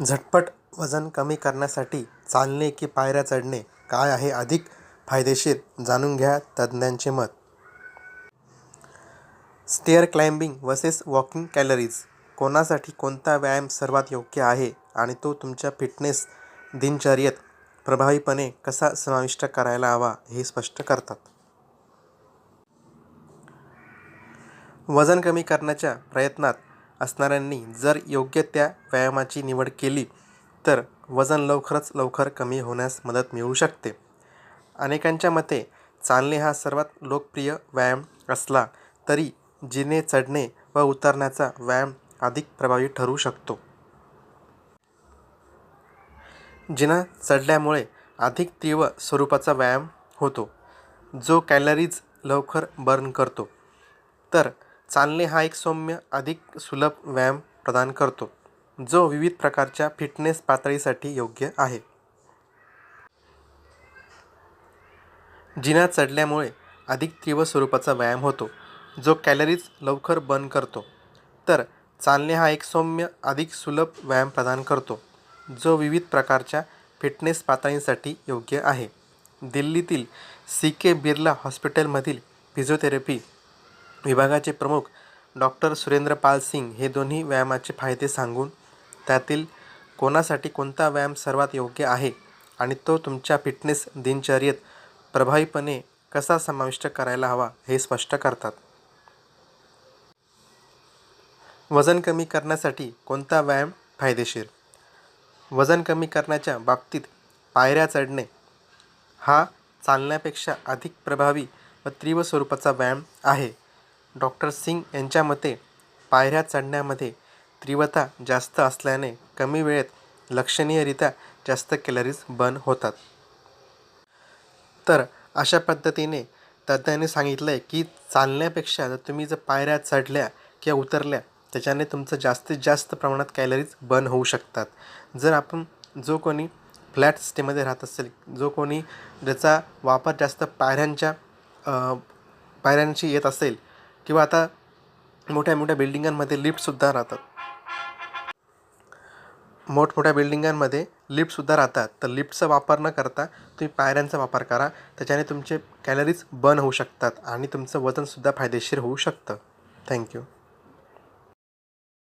झटपट वजन कमी करण्यासाठी चालणे की पायऱ्या चढणे काय आहे अधिक फायदेशीर जाणून घ्या तज्ज्ञांचे मत. Stair climbing versus walking calories कोणासाठी कोणता व्यायाम सर्वात योग्य आहे आणि तो तुमच्या फिटनेस दिनचर्येत प्रभावीपणे कसा समाविष्ट करायला हवा हे स्पष्ट करतात. वजन कमी करण्याच्या प्रयत्नात असणाऱ्यांनी जर योग्य त्या व्यायामाची निवड केली तर वजन लवकरच लवकर कमी होण्यास मदत मिळू शकते. अनेकांच्या मते चालणे हा सर्वात लोकप्रिय व्यायाम असला तरी जिने चढणे व उतरण्याचा व्यायाम अधिक प्रभावी ठरू शकतो. जिना चढल्यामुळे अधिक तीव्र स्वरूपाचा व्यायाम होतो. जो कॅलरीज लवकर बर्न करतो. तर चालणे हा एक सौम्य अधिक सुलभ व्यायाम प्रदान करतो जो विविध प्रकारच्या फिटनेस पातळीसाठी योग्य आहे. जिना चढल्यामुळे अधिक तीव्र स्वरूपाचा व्यायाम होतो जो कॅलरीज लवकर बर्न करतो. तर चालणे हा एक सौम्य अधिक सुलभ व्यायाम प्रदान करतो जो विविध प्रकारच्या फिटनेस पातळींसाठी योग्य आहे. दिल्लीतील सी के बिर्ला हॉस्पिटलमधील फिजिओथेरपी विभागाचे प्रमुख डॉक्टर सुरेंद्र पाल सिंग हे दोन्ही व्यायामाचे फायदे सांगून त्यातील कोणासाठी कोणता व्यायाम सर्वात योग्य आहे आणि तो तुमच्या फिटनेस दिनचर्येत प्रभावीपणे कसा समाविष्ट करायला हवा हे स्पष्ट करतात. वजन कमी करण्यासाठी कोणता व्यायाम फायदेशीर? वजन कमी करण्याच्या बाबतीत पायऱ्या चढणे हा चालण्यापेक्षा अधिक प्रभावी व तीव्र स्वरूपाचा व्यायाम आहे. डॉक्टर सिंग यांच्या मते पायऱ्या चढण्यामध्ये तीव्रता जास्त असल्याने कमी वेळेत लक्षणीयरित्या जास्त कॅलरीज बर्न होतात. तर अशा पद्धतीने तज्ज्ञांनी सांगितलं आहे की चालण्यापेक्षा जर तुम्ही जर पायऱ्या चढल्या किंवा उतरल्या त्याच्याने तुमचं जास्तीत जास्त प्रमाणात कॅलरीज बर्न होऊ शकतात. जर आपण जो कोणी फ्लॅट सिस्टीमध्ये राहत असेल जो कोणी ज्याचा वापर जास्त पायऱ्यांच्या पायऱ्यांशी येत असेल किंवा आता मोठ्या मोठ्या बिल्डिंगांमध्ये लिफ्टसुद्धा राहतात. मोठमोठ्या बिल्डिंगांमध्ये लिफ्टसुद्धा राहतात. तर लिफ्टचा वापर न करता तुम्ही पायऱ्यांचा वापर करा. त्याच्याने तुमचे कॅलरीज बर्न होऊ शकतात आणि तुमचं वजनसुद्धा फायदेशीर होऊ शकतं. थँक्यू